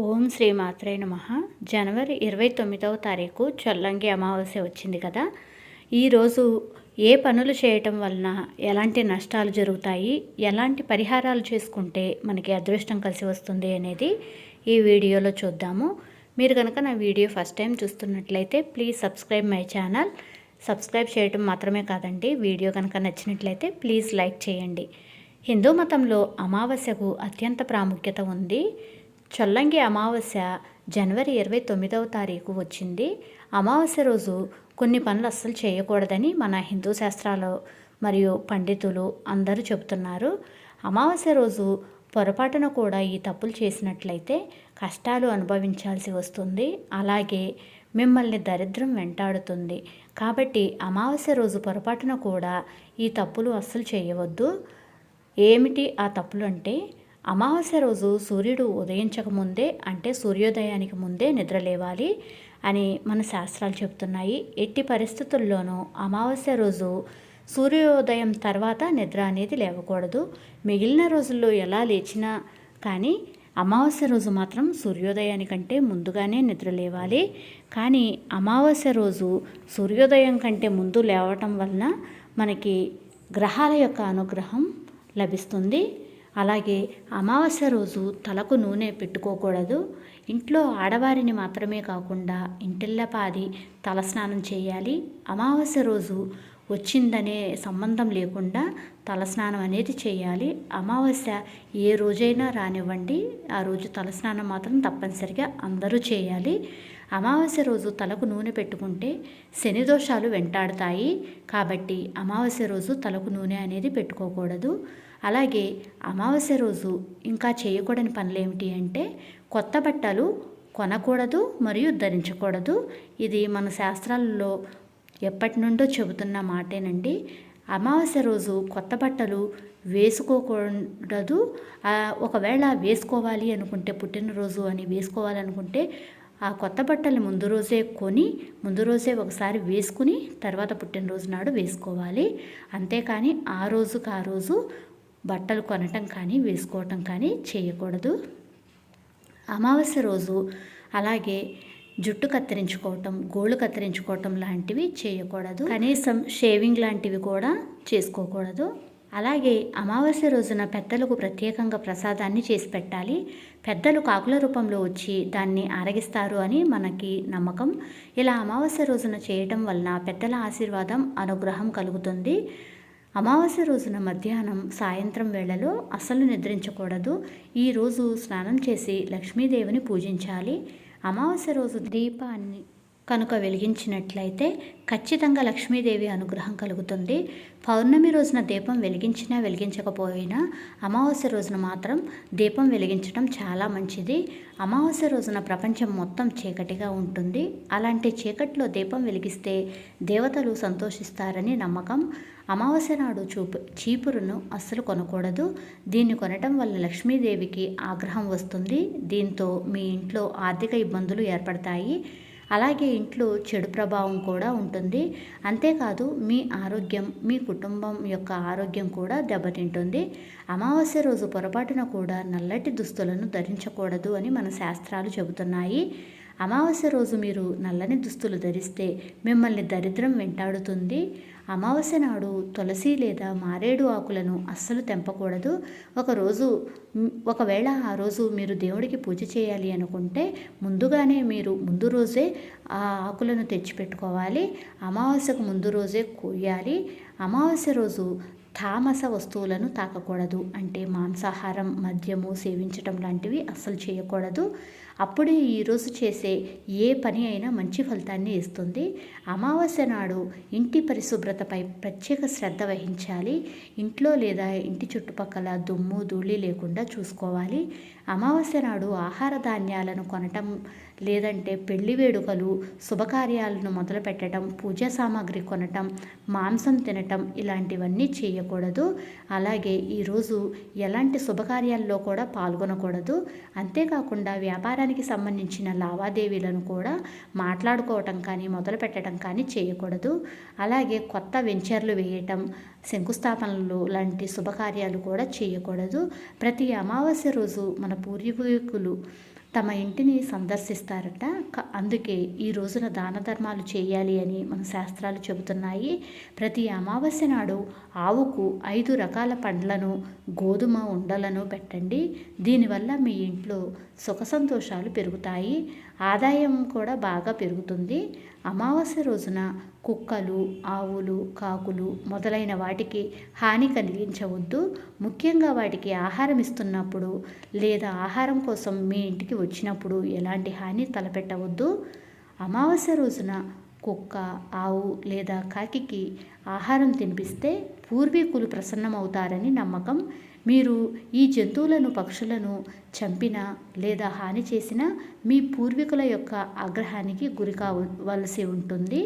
ఓం శ్రీ మాత్రే నమ. జనవరి ఇరవై తొమ్మిదవ తారీఖు చొల్లంగి అమావాస్య వచ్చింది కదా. ఈరోజు ఏ పనులు చేయటం వలన ఎలాంటి నష్టాలు జరుగుతాయి? ఎలాంటి పరిహారాలు చేసుకుంటే మనకి అదృష్టం కలిసి వస్తుంది అనేది ఈ వీడియోలో చూద్దాము. మీరు కనుక నా వీడియో ఫస్ట్ టైం చూస్తున్నట్లయితే please subscribe my channel. Subscribe చేయటం మాత్రమే కాదండి వీడియో కనుక నచ్చినట్లయితే ప్లీజ్ లైక్ చేయండి. హిందూ మతంలో అమావాస్యకు అత్యంత ప్రాముఖ్యత ఉంది. చొల్లంగి అమావాస్య జనవరి ఇరవై తొమ్మిదవ తారీఖు వచ్చింది. అమావాస్య రోజు కొన్ని పనులు అస్సలు చేయకూడదని మన హిందూ శాస్త్రాలు మరియు పండితులు అందరూ చెబుతున్నారు. అమావాస్య రోజు పొరపాటున కూడా ఈ తప్పులు చేసినట్లయితే కష్టాలు అనుభవించాల్సి వస్తుంది. అలాగే మిమ్మల్ని దరిద్రం వెంటాడుతుంది. కాబట్టి అమావాస్య రోజు పొరపాటున కూడా ఈ తప్పులు అస్సలు చేయవద్దు. ఏమిటి ఆ తప్పులు అంటే అమావాస్య రోజు సూర్యుడు ఉదయించకముందే అంటే సూర్యోదయానికి ముందే నిద్ర లేవాలి అని మన శాస్త్రాలు చెప్తున్నాయి. ఎట్టి పరిస్థితుల్లోనూ అమావాస్య రోజు సూర్యోదయం తర్వాత నిద్ర అనేది లేవకూడదు. మిగిలిన రోజుల్లో ఎలా లేచినా కానీ అమావాస్య రోజు మాత్రం సూర్యోదయానికంటే ముందుగానే నిద్ర లేవాలి. కానీ అమావాస్య రోజు సూర్యోదయం కంటే ముందు లేవటం వలన మనకి గ్రహాల యొక్క అనుగ్రహం లభిస్తుంది. అలాగే అమావాస్య రోజు తలకు నూనె పెట్టుకోకూడదు. ఇంట్లో ఆడవారిని మాత్రమే కాకుండా ఇంటిల్లపాది తలస్నానం చేయాలి. అమావాస్య రోజు వచ్చిందనే సంబంధం లేకుండా తలస్నానం అనేది చేయాలి. అమావాస్య ఏ రోజైనా రానివ్వండి. ఆ రోజు తలస్నానం మాత్రం తప్పనిసరిగా అందరూ చేయాలి. అమావాస్య రోజు తలకు నూనె పెట్టుకుంటే శని దోషాలు వెంటాడతాయి. కాబట్టి అమావాస్య రోజు తలకు నూనె అనేది పెట్టుకోకూడదు. అలాగే అమావాస్య రోజు ఇంకా చేయకూడని పనులు ఏమిటి అంటే కొత్త బట్టలు కొనకూడదు మరియు ధరించకూడదు. ఇది మన శాస్త్రాలలో ఎప్పటి నుండో చెబుతున్న మాటేనండి. అమావాస్య రోజు కొత్త బట్టలు వేసుకోకూడదు. ఒకవేళ వేసుకోవాలి అనుకుంటే పుట్టినరోజు అని వేసుకోవాలనుకుంటే ఆ కొత్త బట్టలు ముందు రోజే కొని ముందు రోజే ఒకసారి వేసుకుని తర్వాత పుట్టినరోజు నాడు వేసుకోవాలి. అంతేకాని ఆ రోజుకు ఆ రోజు బట్టలు కొనటం కానీ వేసుకోవటం కానీ చేయకూడదు. అమావాస్య రోజు అలాగే జుట్టు కత్తిరించుకోవటం గోళ్ళు కత్తిరించుకోవటం లాంటివి చేయకూడదు. కనీసం షేవింగ్ లాంటివి కూడా చేసుకోకూడదు. అలాగే అమావాస్య రోజున పెద్దలకు ప్రత్యేకంగా ప్రసాదాన్ని చేసి పెట్టాలి. పెద్దలు కాకుల రూపంలో వచ్చి దాన్ని ఆరగిస్తారు అని మనకి నమ్మకం. ఇలా అమావాస్య రోజున చేయటం వలన పెద్దల ఆశీర్వాదం అనుగ్రహం కలుగుతుంది. అమావాస్య రోజున మధ్యాహ్నం సాయంత్రం వేళలో అసలు నిద్రించకూడదు. ఈరోజు స్నానం చేసి లక్ష్మీదేవిని పూజించాలి. అమావాస్య రోజు దీపాన్ని కనుక వెలిగించినట్లయితే ఖచ్చితంగా లక్ష్మీదేవి అనుగ్రహం కలుగుతుంది. పౌర్ణమి రోజున దీపం వెలిగించినా వెలిగించకపోయినా అమావాస్య రోజున మాత్రం దీపం వెలిగించడం చాలా మంచిది. అమావాస్య రోజున ప్రపంచం మొత్తం చీకటిగా ఉంటుంది. అలాంటి చీకటిలో దీపం వెలిగిస్తే దేవతలు సంతోషిస్తారని నమ్మకం. అమావాస్య నాడు చూపు చీపురును అస్సలు కొనకూడదు. దీన్ని కొనటం వల్ల లక్ష్మీదేవికి ఆగ్రహం వస్తుంది. దీంతో మీ ఇంట్లో ఆర్థిక ఇబ్బందులు ఏర్పడతాయి. అలాగే ఇంట్లో చెడు ప్రభావం కూడా ఉంటుంది. అంతేకాదు మీ ఆరోగ్యం మీ కుటుంబం యొక్క ఆరోగ్యం కూడా దెబ్బతింటుంది. అమావాస్య రోజు పొరపాటున కూడా నల్లటి దుస్తులను ధరించకూడదు అని మన శాస్త్రాలు చెబుతున్నాయి. అమావాస్య రోజు మీరు నల్లని దుస్తులు ధరిస్తే మిమ్మల్ని దరిద్రం వెంటాడుతుంది. అమావాస్య నాడు తులసి లేదా మారేడు ఆకులను అస్సలు తెంపకూడదు. ఒకరోజు ఒకవేళ ఆ రోజు మీరు దేవుడికి పూజ చేయాలి అనుకుంటే ముందుగానే మీరు ముందు రోజే ఆ ఆకులను తెచ్చిపెట్టుకోవాలి. అమావాస్యకు ముందు రోజే కోయాలి. అమావాస్య రోజు తామస వస్తువులను తాకకూడదు. అంటే మాంసాహారం మద్యము సేవించటం లాంటివి అస్సలు చేయకూడదు. అప్పుడే ఈరోజు చేసే ఏ పని అయినా మంచి ఫలితాన్ని ఇస్తుంది. అమావాస్య నాడు ఇంటి పరిశుభ్రతపై ప్రత్యేక శ్రద్ధ వహించాలి. ఇంట్లో లేదా ఇంటి చుట్టుపక్కల దుమ్ము ధూళి లేకుండా చూసుకోవాలి. అమావాస్య నాడు ఆహార ధాన్యాలను కొనటం లేదంటే పెళ్ళి వేడుకలు శుభకార్యాలను మొదలుపెట్టడం పూజా సామాగ్రి కొనటం మాంసం తినటం ఇలాంటివన్నీ చేయకూడదు. అలాగే ఈరోజు ఎలాంటి శుభకార్యాల్లో కూడా పాల్గొనకూడదు. అంతేకాకుండా వ్యాపారానికి సంబంధించిన లావాదేవీలను కూడా మాట్లాడుకోవటం కానీ మొదలు పెట్టడం కానీ చేయకూడదు. అలాగే కొత్త వెంచర్లు వేయటం శంకుస్థాపనలు లాంటి శుభకార్యాలు కూడా చేయకూడదు. ప్రతి అమావాస్య రోజు మన పూర్వీకులు తమ ఇంటిని సందర్శిస్తారట. అందుకే ఈ రోజున దాన ధర్మాలు చేయాలి అని మన శాస్త్రాలు చెబుతున్నాయి. ప్రతి అమావాస్య నాడు ఆవుకు ఐదు రకాల పండ్లను గోధుమ ఉండలను పెట్టండి. దీనివల్ల మీ ఇంట్లో సుఖ సంతోషాలు పెరుగుతాయి. ఆదాయం కూడా బాగా పెరుగుతుంది. అమావాస్య రోజున కుక్కలు ఆవులు కాకులు మొదలైన వాటికి హాని కలిగించవద్దు. ముఖ్యంగా వాటికి ఆహారం ఇస్తున్నప్పుడు లేదా ఆహారం కోసం మీ ఇంటికి వచ్చినప్పుడు ఎలాంటి హాని తలపెట్టవద్దు. అమావాస్య రోజున కుక్క ఆవు లేదా కాకికి ఆహారం తినిపిస్తే పూర్వీకులు ప్రసన్నమవుతారని నమ్మకం. మీరు ఈ జంతువులను పక్షులను చంపినా లేదా హాని చేసినా మీ పూర్వీకుల యొక్క ఆగ్రహానికి గురి కావలసి ఉంటుంది.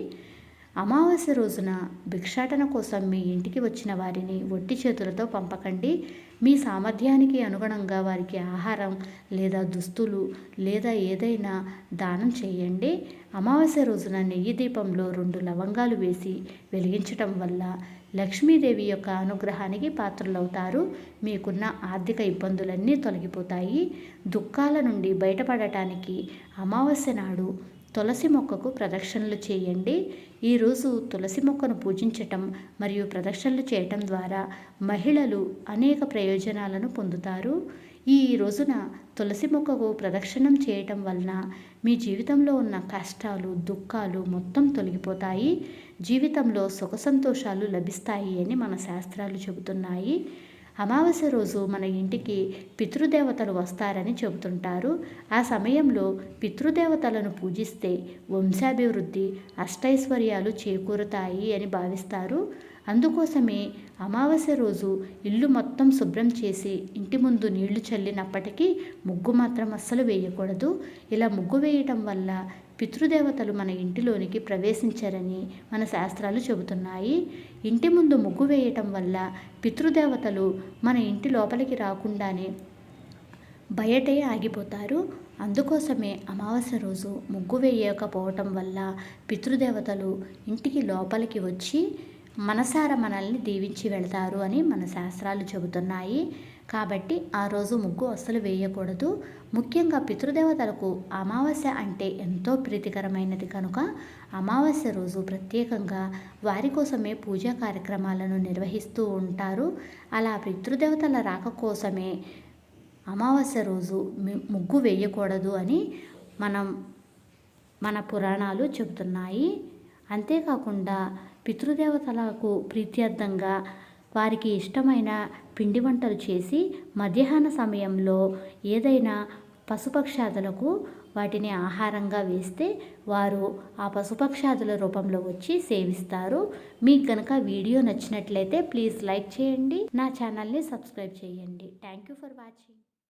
అమావాస్య రోజున భిక్షాటన కోసం మీ ఇంటికి వచ్చిన వారిని ఒట్టి చేతులతో పంపకండి. మీ సామర్థ్యానికి అనుగుణంగా వారికి ఆహారం లేదా దుస్తులు లేదా ఏదైనా దానం చేయండి. అమావాస్య రోజున నెయ్యి దీపంలో రెండు లవంగాలు వేసి వెలిగించటం వల్ల లక్ష్మీదేవి యొక్క అనుగ్రహానికి పాత్రలవుతారు. మీకున్న ఆర్థిక ఇబ్బందులన్నీ తొలగిపోతాయి. దుఃఖాల నుండి బయటపడటానికి అమావాస్య నాడు తులసి మొక్కకు ప్రదక్షిణలు చేయండి. ఈరోజు తులసి మొక్కను పూజించటం మరియు ప్రదక్షిణలు చేయటం ద్వారా మహిళలు అనేక ప్రయోజనాలను పొందుతారు. ఈ రోజున తులసి మొక్కకు ప్రదక్షిణం చేయటం వలన మీ జీవితంలో ఉన్న కష్టాలు దుఃఖాలు మొత్తం తొలగిపోతాయి. జీవితంలో సుఖ సంతోషాలు లభిస్తాయి అని మన శాస్త్రాలు చెబుతున్నాయి. అమావాస్య రోజు మన ఇంటికి పితృదేవతలు వస్తారని చెబుతుంటారు. ఆ సమయంలో పితృదేవతలను పూజిస్తే వంశాభివృద్ధి అష్టైశ్వర్యాలు చేకూరుతాయి అని భావిస్తారు. అందుకోసమే అమావాస్య రోజు ఇల్లు మొత్తం శుభ్రం చేసి ఇంటి ముందు నీళ్ళు చల్లినప్పటికీ ముగ్గు మాత్రం అస్సలు వేయకూడదు. ఇలా ముగ్గు వేయటం వల్ల పితృదేవతలు మన ఇంటిలోనికి ప్రవేశించరని మన శాస్త్రాలు చెబుతున్నాయి. ఇంటి ముందు ముగ్గు వేయటం వల్ల పితృదేవతలు మన ఇంటి లోపలికి రాకుండానే బయటే ఆగిపోతారు. అందుకోసమే అమావాస్య రోజు ముగ్గు వేయకపోవటం వల్ల పితృదేవతలు ఇంటికి లోపలికి వచ్చి మనసార మనల్ని దీవించి వెళతారు అని మన శాస్త్రాలు చెబుతున్నాయి. కాబట్టి ఆ రోజు ముగ్గు అస్సలు వేయకూడదు. ముఖ్యంగా పితృదేవతలకు అమావాస్య అంటే ఎంతో ప్రీతికరమైనది కనుక అమావాస్య రోజు ప్రత్యేకంగా వారి కోసమే పూజా కార్యక్రమాలను నిర్వహిస్తూ ఉంటారు. అలా పితృదేవతల రాక కోసమే అమావాస్య రోజు ముగ్గు వేయకూడదు అని మనం మన పురాణాలు చెబుతున్నాయి. అంతేకాకుండా పితృదేవతలకు ప్రీత్యర్థంగా వారికి ఇష్టమైన పిండి వంటలు చేసి మధ్యాహ్న సమయంలో ఏదైనా పశుపక్షాదులకు వాటిని ఆహారంగా వేస్తే వారు ఆ పశుపక్షాదుల రూపంలో వచ్చి సేవిస్తారు. మీకు కనుక వీడియో నచ్చినట్లయితే ప్లీజ్ లైక్ చేయండి. నా ఛానల్ని సబ్స్క్రైబ్ చేయండి. Thank you for watching.